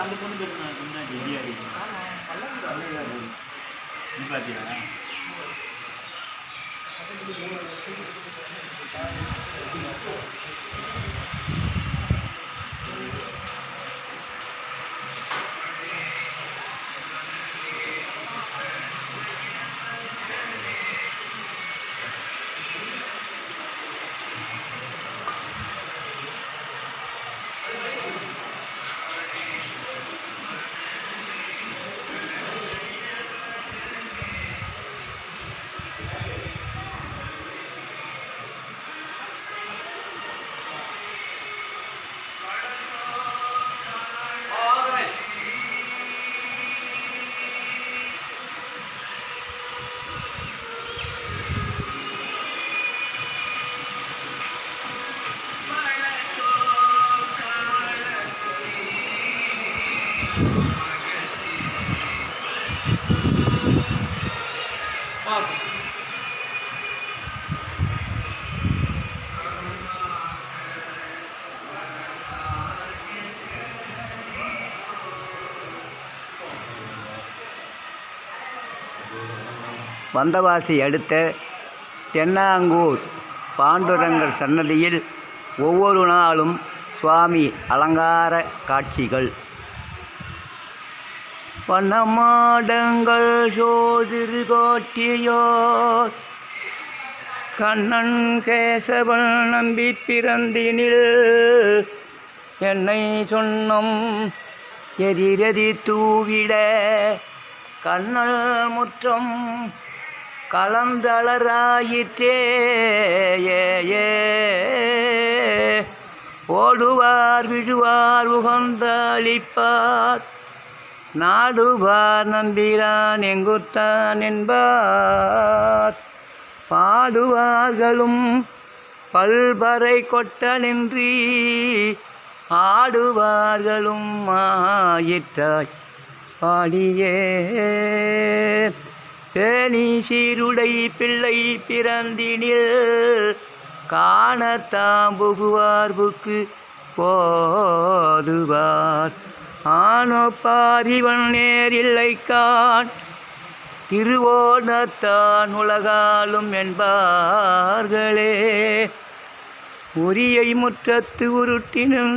அந்த பொண்ணு பேசுனா முன்னாடி பாத்தீங்களா Thank you. வந்தவாசி அடுத்த தென்னாங்கூர் பாண்டுரங்கர் சன்னதியில் ஒவ்வொரு நாளும் சுவாமி அலங்கார காட்சிகள். வண்ணமாடங்கள் சோதிரு காட்டியார். கண்ணன் கேசவன் நம்பி பிறந்தினில் என்னை சொன்னம் எதிரெதி தூவிட. கண்ணல் முற்றம் கலந்தளராயிற்றே. ஏ ஓடுவார் விழுவார் உகந்தளிப்பார். நாடுவார் நம்பிரான் எங்குத்தான் என்பார். பாடுவார்களும் பல்பறை கொட்ட நின்றி ஆடுவார்களும் மாயிற்றாய் பாடியே பேணி சீருடை பிள்ளை பிறந்தினில் காணத்தாம் புகுவார்புக்கு போதுவார். ஆனோ பாரிவன் நேரில்லை கான் திருவோணத்தான் உலகாலும் என்பார்களே. உரியை முற்றத்து உருட்டினும்